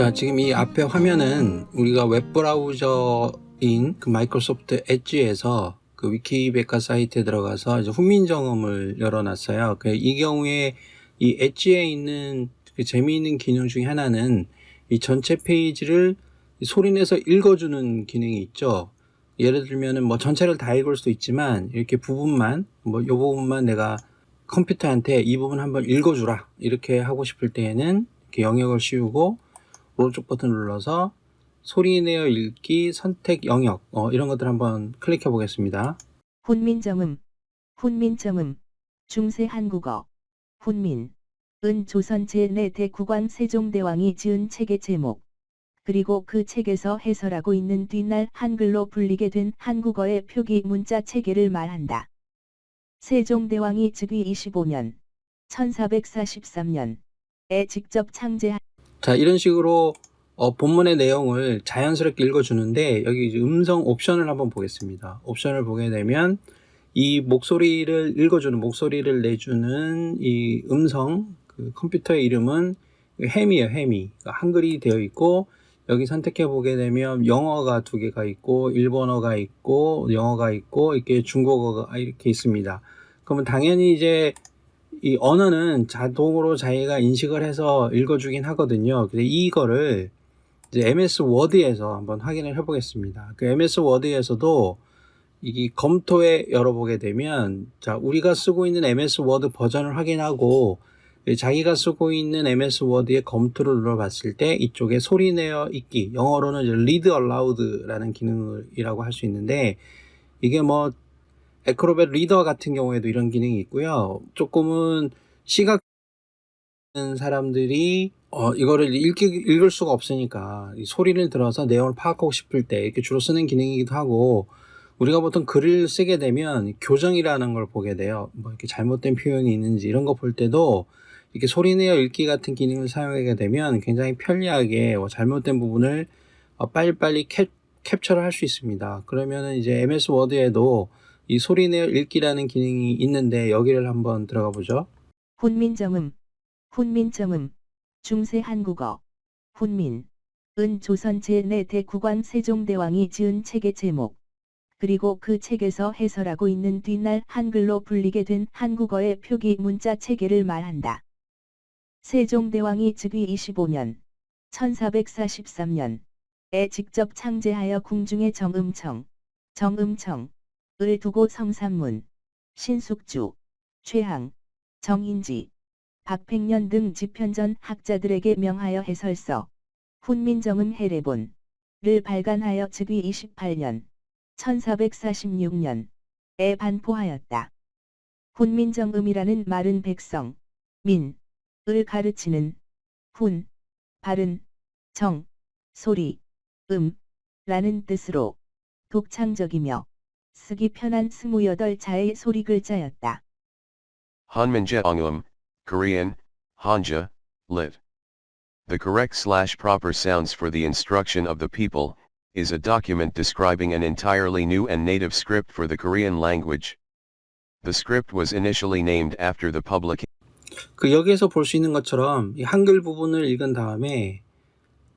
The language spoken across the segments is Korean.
자, 지금 이 앞에 화면은 우리가 웹브라우저인 그 마이크로소프트 엣지에서 그 위키백과 사이트에 들어가서 이제 훈민정음을 열어놨어요. 그 이 경우에 이 엣지에 있는 그 재미있는 기능 중에 하나는 이 전체 페이지를 소리내서 읽어주는 기능이 있죠. 예를 들면은 뭐 전체를 다 읽을 수도 있지만 이렇게 부분만 뭐 요 부분만 내가 컴퓨터한테 이 부분 한번 읽어주라 이렇게 하고 싶을 때에는 이렇게 영역을 씌우고 오른쪽 버튼 눌러서 소리 내어 읽기 선택 영역 어, 이런 것들 한번 클릭해 보겠습니다. 훈민정음, 훈민정음, 중세 한국어, 훈민, 은 조선 제4 대국왕 세종대왕이 지은 책의 제목, 그리고 그 책에서 해설하고 있는 뒷날 한글로 불리게 된 한국어의 표기 문자 체계를 말한다. 세종대왕이 즉위 25년, 1443년에 직접 창제한 자 이런 식으로 어, 본문의 내용을 자연스럽게 읽어주는데 여기 음성 옵션을 한번 보겠습니다. 옵션을 보게 되면 이 목소리를 읽어주는 목소리를 내주는 이 음성 그 컴퓨터의 이름은 해미예요 해미 그러니까 한글이 되어 있고 여기 선택해 보게 되면 영어가 두 개가 있고 일본어가 있고 영어가 있고 이렇게 중국어가 이렇게 있습니다. 그러면 당연히 이제 이 언어는 자동으로 자기가 인식을 해서 읽어주긴 하거든요. 근데 이거를 이제 MS 워드에서 한번 확인을 해보겠습니다. 그 MS 워드에서도 이게 검토에 열어보게 되면 자 우리가 쓰고 있는 MS 워드 버전을 확인하고 자기가 쓰고 있는 MS 워드의 검토를 눌러봤을 때 이쪽에 소리 내어 읽기 영어로는 read aloud라는 기능이라고 할 수 있는데 이게 뭐 에크로벳 리더 같은 경우에도 이런 기능이 있고요. 조금은 시각 사람들이 어, 이거를 읽기, 읽을 수가 없으니까 이 소리를 들어서 내용을 파악하고 싶을 때 이렇게 주로 쓰는 기능이기도 하고 우리가 보통 글을 쓰게 되면 교정이라는 걸 보게 돼요. 뭐 이렇게 잘못된 표현이 있는지 이런 거 볼 때도 이렇게 소리 내어 읽기 같은 기능을 사용하게 되면 굉장히 편리하게 뭐 잘못된 부분을 어, 빨리빨리 캡, 캡처를 할 수 있습니다. 그러면은 이제 MS 워드에도 이 소리 내어 읽기라는 기능이 있는데 여기를 한번 들어가 보죠. 훈민정음, 훈민정음, 중세 한국어, 훈민, 은 조선 제4 대국왕 세종대왕이 지은 책의 제목, 그리고 그 책에서 해설하고 있는 뒷날 한글로 불리게 된 한국어의 표기 문자 체계를 말한다. 세종대왕이 즉위 25년, 1443년에 직접 창제하여 궁중의 정음청, 정음청, 을 두고 성산문, 신숙주, 최항, 정인지, 박팽년 등 지편전 학자들에게 명하여 해설서, 훈민정음 해례본을 발간하여 즉위 28년, 1446년에 반포하였다. 훈민정음이라는 말은 백성, 민, 을 가르치는 훈, 발은, 정, 소리, 음, 라는 뜻으로 독창적이며 쓰기 편한 28자의 소리 글자였다. Hanminjeongum, Korean, Hanja, lit. The correct slash proper sounds for the instruction of the people, is a document describing an entirely new and native script for the Korean language. The script was initially named after the public 그 여기에서 볼 수 있는 것처럼 이 한글 부분을 읽은 다음에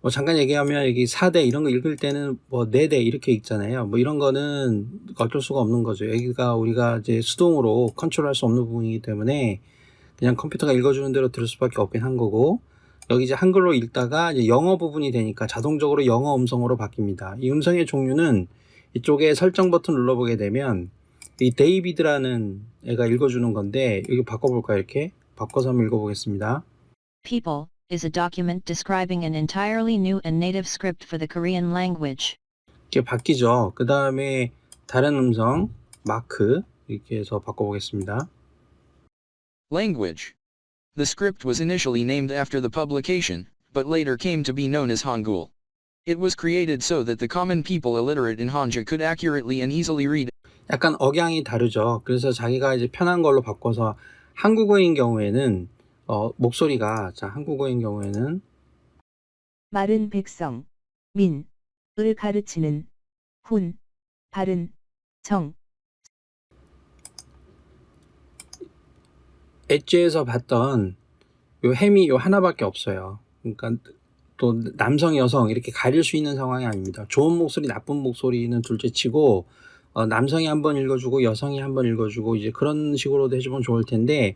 뭐 잠깐 얘기하면 여기 4대 이런 거 읽을 때는 뭐 4대 이렇게 읽잖아요. 뭐 이런 거는 어쩔 수가 없는 거죠. 여기가 우리가 이제 수동으로 컨트롤할 수 없는 부분이기 때문에 그냥 컴퓨터가 읽어주는 대로 들을 수밖에 없긴 한 거고 여기 이제 한글로 읽다가 이제 영어 부분이 되니까 자동적으로 영어 음성으로 바뀝니다. 이 음성의 종류는 이쪽에 설정 버튼 눌러보게 되면 이 데이비드라는 애가 읽어주는 건데 여기 바꿔볼까요 이렇게 바꿔서 한번 읽어보겠습니다. People is a document describing an entirely new and native script for the Korean language. 이렇게 바뀌죠. 그 다음에 다른 음성 마크 이렇게 해서 바꿔보겠습니다. Language. The script was initially named after the publication, but later came to be known as Hangul. It was created so that the common people illiterate in Hanja could accurately and easily read 약간 억양이 다르죠. 그래서 자기가 이제 편한 걸로 바꿔서 한국어인 경우에는 어, 목소리가 자 한국어인 경우에는 말은 백성, 민, 을 가르치는 훈, 발은, 정, 엣지에서 봤던 요 햄이 요 하나밖에 없어요. 그러니까 또 남성, 여성 이렇게 가릴 수 있는 상황이 아닙니다. 좋은 목소리, 나쁜 목소리는 둘째치고 어, 남성이 한번 읽어주고 여성이 한번 읽어주고 이제 그런 식으로도 해주면 좋을 텐데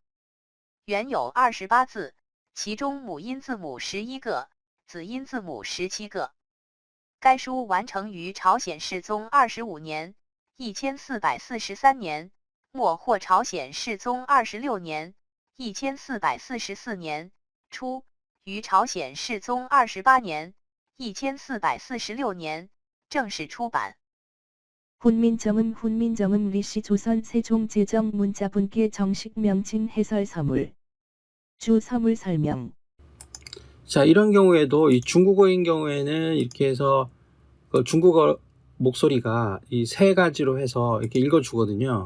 原有二十八字，其中母音字母十一个，子音字母十七个。该书完成于朝鲜世宗二十五年（一千四百四十三年）末，或朝鲜世宗二十六年（一千四百四十四年）初，于朝鲜世宗二十八年（一千四百四十六年）正式出版。 훈민정음 훈민정음 리시 조선 세종 제정 문자분께 정식 명칭 해설 서물 주 서물 설명 자, 이런 경우에도 이 중국어인 경우에는 이렇게 해서 그 중국어 목소리가 이 세 가지로 해서 이렇게 읽어주거든요.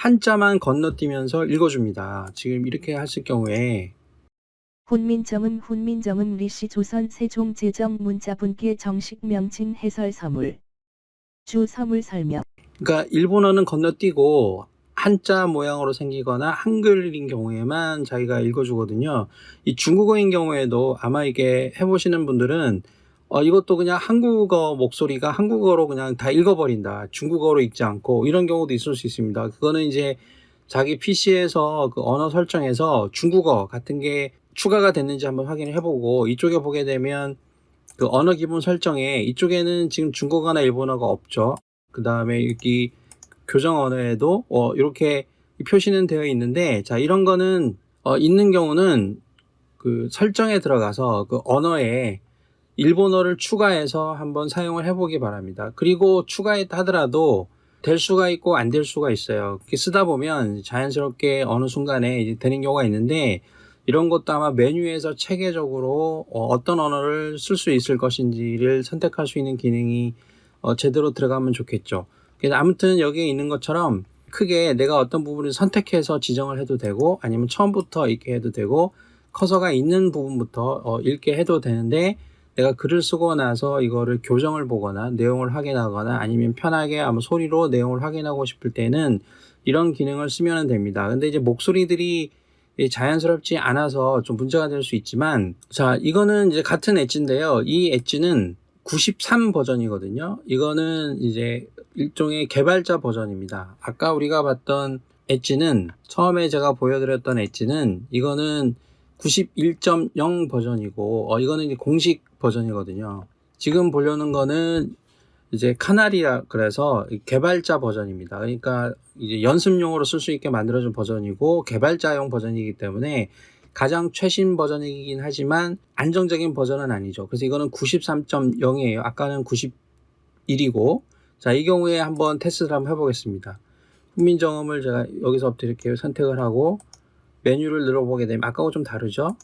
한자만 건너뛰면서 읽어줍니다. 지금 이렇게 하실 경우에 훈민정음 훈민정음 리시 조선 세종 제정 문자분께 정식 명칭 해설 서물 주 서물 설명 그러니까 일본어는 건너뛰고 한자 모양으로 생기거나 한글인 경우에만 자기가 읽어주거든요. 이 중국어인 경우에도 아마 이게 해보시는 분들은 어, 이것도 그냥 한국어 목소리가 한국어로 그냥 다 읽어버린다. 중국어로 읽지 않고 이런 경우도 있을 수 있습니다. 그거는 이제 자기 PC에서 그 언어 설정에서 중국어 같은 게 추가가 됐는지 한번 확인을 해보고 이쪽에 보게 되면 그 언어 기본 설정에 이쪽에는 지금 중국어나 일본어가 없죠. 그 다음에 여기 교정 언어에도 어, 이렇게 표시는 되어 있는데 자 이런 거는 어, 있는 경우는 그 설정에 들어가서 그 언어에 일본어를 추가해서 한번 사용을 해보기 바랍니다. 그리고 추가했다 하더라도 될 수가 있고 안 될 수가 있어요. 쓰다 보면 자연스럽게 어느 순간에 되는 경우가 있는데 이런 것도 아마 메뉴에서 체계적으로 어, 떤 언어를 쓸 수 있을 것인지를 선택할 수 있는 기능이 어, 제대로 들어가면 좋겠죠. 그래서 아무튼 여기에 있는 것처럼 크게 내가 어떤 부분을 선택해서 지정을 해도 되고 아니면 처음부터 읽게 해도 되고 커서가 있는 부분부터 어, 읽게 해도 되는데 내가 글을 쓰고 나서 이거를 교정을 보거나 내용을 확인하거나 아니면 편하게 아마 소리로 내용을 확인하고 싶을 때는 이런 기능을 쓰면 됩니다. 근데 이제 목소리들이 자연스럽지 않아서 좀 문제가 될 수 있지만 자 이거는 이제 같은 엣지인데요. 이 엣지는 93 버전이거든요. 이거는 이제 일종의 개발자 버전입니다. 아까 우리가 봤던 엣지는 처음에 제가 보여드렸던 엣지는 이거는 91.0 버전이고 어, 이거는 공식 버전이거든요. 지금 보려는 거는 이제 카나리라 그래서 개발자 버전입니다. 그러니까 이제 연습용으로 쓸 수 있게 만들어준 버전이고 개발자용 버전이기 때문에 가장 최신 버전이긴 하지만 안정적인 버전은 아니죠. 그래서 이거는 93.0이에요. 아까는 91이고 자, 이 경우에 한번 테스트를 한번 해보겠습니다. 훈민 정음을 제가 여기서부터 이렇게 선택을 하고 메뉴를 늘어보게 되면 아까하고 좀 다르죠?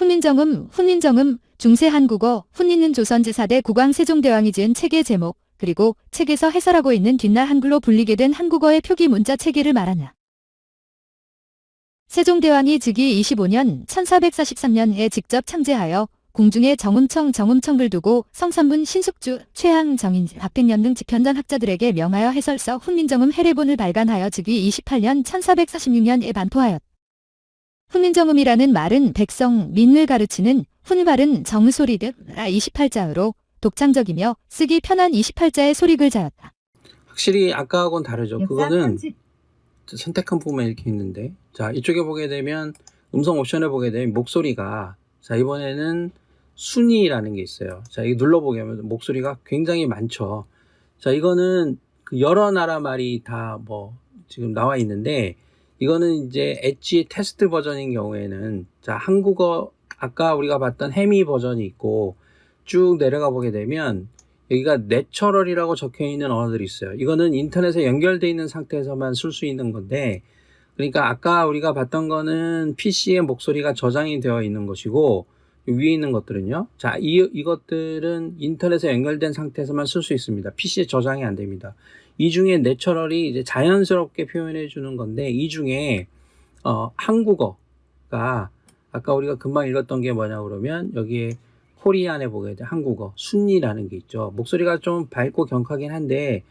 훈민정음, 훈민정음, 중세 한국어, 훈민은 조선제사대 국왕 세종대왕이 지은 책의 제목, 그리고 책에서 해설하고 있는 뒷날 한글로 불리게 된 한국어의 표기 문자 체계를 말하나. 세종대왕이 즉위 25년 1443년에 직접 창제하여 궁중에 정음청 정음청을 두고 성산문 신숙주, 최항 정인, 박백년 등 집현전 학자들에게 명하여 해설서 훈민정음 해례본을 발간하여 즉위 28년 1446년에 반포하였다. 훈민정음이라는 말은 백성, 민을 가르치는 훈발은 정소리 등 28자으로 독창적이며 쓰기 편한 28자의 소리글 자였다. 확실히 아까하고는 다르죠. 그거는 선택한 부분만 이렇게 있는데 자 이쪽에 보게 되면 음성 옵션에 보게 되면 목소리가 자 이번에는 순위라는 게 있어요. 자, 이 눌러보게 하면 목소리가 굉장히 많죠. 자, 이거는 그 여러 나라 말이 다 뭐 지금 나와 있는데 이거는 이제 엣지 테스트 버전인 경우에는 자, 한국어 아까 우리가 봤던 해미 버전이 있고 쭉 내려가 보게 되면 여기가 내처럴이라고 적혀 있는 언어들이 있어요. 이거는 인터넷에 연결되어 있는 상태에서만 쓸 수 있는 건데 그러니까 아까 우리가 봤던 거는 PC에 목소리가 저장이 되어 있는 것이고 위에 있는 것들은요. 자, 이, 이것들은 인터넷에 연결된 상태에서만 쓸 수 있습니다. PC에 저장이 안 됩니다. 이 중에 내처럴이 이제 자연스럽게 표현해 주는 건데 이 중에 어, 한국어가 아까 우리가 금방 읽었던 게 뭐냐 그러면 여기에 코리안에 보게 돼 한국어 순리라는 게 있죠. 목소리가 좀 밝고 경하긴 한데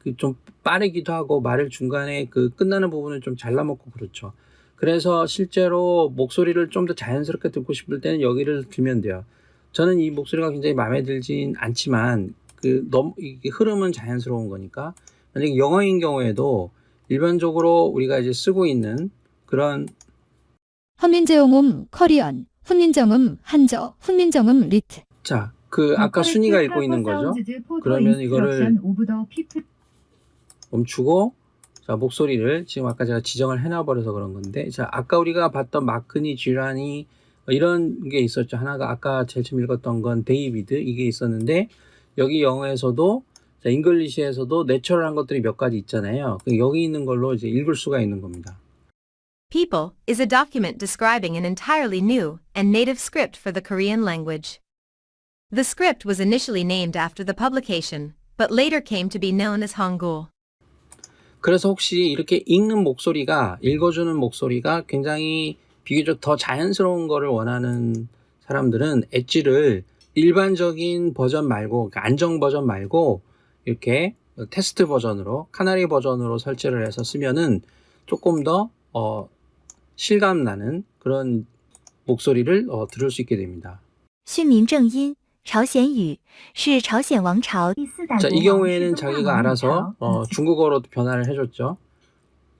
그 좀 빠르기도 하고 말을 중간에 그 끝나는 부분을 좀 잘라먹고 그렇죠. 그래서 실제로 목소리를 좀 더 자연스럽게 듣고 싶을 때는 여기를 들면 돼요. 저는 이 목소리가 굉장히 마음에 들진 않지만 그 너무 이게 흐름은 자연스러운 거니까 만약에 영어인 경우에도 일반적으로 우리가 이제 쓰고 있는 그런 헌민제용음 커리언, 훈민정음 한저, 훈민정음 리트. 자, 그 아까 순위가 읽고 있는 거죠. 그러면 이거를 멈추고 자 목소리를 지금 아까 제가 지정을 해놔버려서 그런 건데 자 아까 우리가 봤던 마크니 쥐라니 뭐 이런 게 있었죠 하나가 아까 제일 처음 읽었던 건 데이비드 이게 있었는데 여기 영어에서도 자 잉글리시에서도 내처럴한 것들이 몇 가지 있잖아요 그 여기 있는 걸로 이제 읽을 수가 있는 겁니다 People is a document describing an entirely new and native script for the Korean language. The script was initially named after the publication, but later came to be known as Hangul. 그래서 혹시 이렇게 읽는 목소리가 읽어주는 목소리가 굉장히 비교적 더 자연스러운 거를 원하는 사람들은 엣지를 일반적인 버전 말고 그러니까 안정 버전 말고 이렇게 테스트 버전으로 카나리 버전으로 설치를 해서 쓰면은 조금 더 어, 실감 나는 그런 목소리를 어, 들을 수 있게 됩니다. 训民正音朝鲜语是朝鲜王朝第四代 자, 国 이 王 경우에는 世宗大 자기가 王李 알아서 朝 어, 중국어로 변화를 해줬죠.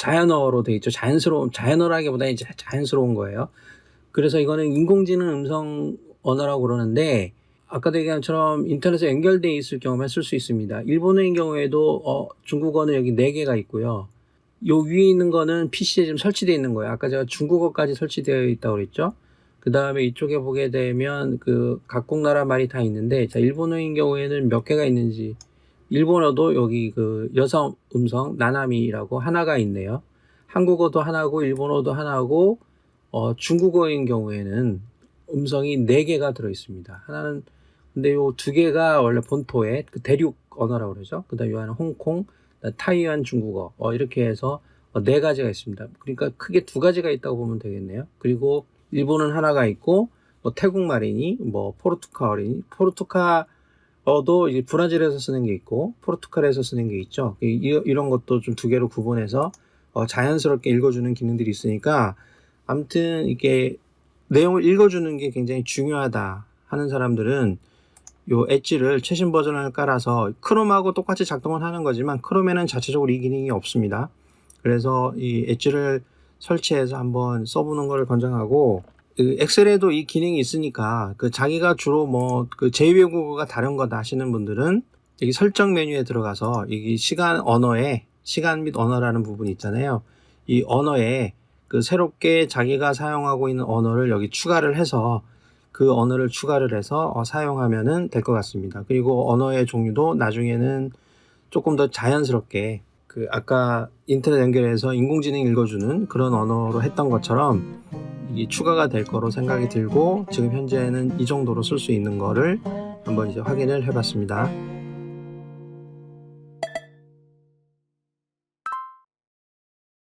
자연어로 돼 있죠. 자연스러운 자연어라기보다 이제 자연스러운 거예요. 그래서 이거는 인공지능 음성 언어라고 그러는데 아까도 얘기한 것처럼 인터넷에 연결돼 있을 경우만 쓸 수 있습니다. 일본어인 경우에도 어, 중국어는 여기 네 개가 있고요. 요 위에 있는 거는 PC에 지금 설치되어 있는 거예요. 아까 제가 중국어까지 설치되어 있다고 그랬죠. 그 다음에 이쪽에 보게 되면 그 각국 나라 말이 다 있는데 자 일본어인 경우에는 몇 개가 있는지 일본어도 여기 그 여성 음성 나나미라고 하나가 있네요. 한국어도 하나고 일본어도 하나고 어, 중국어인 경우에는 음성이 네 개가 들어 있습니다. 하나는 근데 요 두 개가 원래 본토의 그 대륙 언어라고 그러죠. 그다음 요 하나 홍콩, 타이완 중국어 어, 이렇게 해서 어, 네 가지가 있습니다. 그러니까 크게 두 가지가 있다고 보면 되겠네요. 그리고 일본은 하나가 있고 뭐 태국 말이니 뭐 포르투갈이니 포르투갈 어도 이제 브라질에서 쓰는 게 있고 포르투갈에서 쓰는 게 있죠. 이, 이- 이런 것도 좀 두 개로 구분해서 어, 자연스럽게 읽어주는 기능들이 있으니까 아무튼 이게 내용을 읽어주는 게 굉장히 중요하다 하는 사람들은 요 엣지를 최신 버전을 깔아서 크롬하고 똑같이 작동을 하는 거지만 크롬에는 자체적으로 이 기능이 없습니다. 그래서 이 엣지를 설치해서 한번 써보는 것을 권장하고 그 엑셀에도 이 기능이 있으니까 그 자기가 주로 뭐 그 제2외국어가 다른 거다 하시는 분들은 여기 설정 메뉴에 들어가서 여기 시간 언어에 시간 및 언어라는 부분이 있잖아요. 이 언어에 그 새롭게 자기가 사용하고 있는 언어를 여기 추가를 해서 그 언어를 추가를 해서 어, 사용하면은 될 것 같습니다. 그리고 언어의 종류도 나중에는 조금 더 자연스럽게 그 아까 인터넷 연결해서 인공지능 읽어주는 그런 언어로 했던 것처럼 이게 추가가 될 거로 생각이 들고 지금 현재는 이 정도로 쓸 수 있는 거를 한번 이제 확인을 해봤습니다.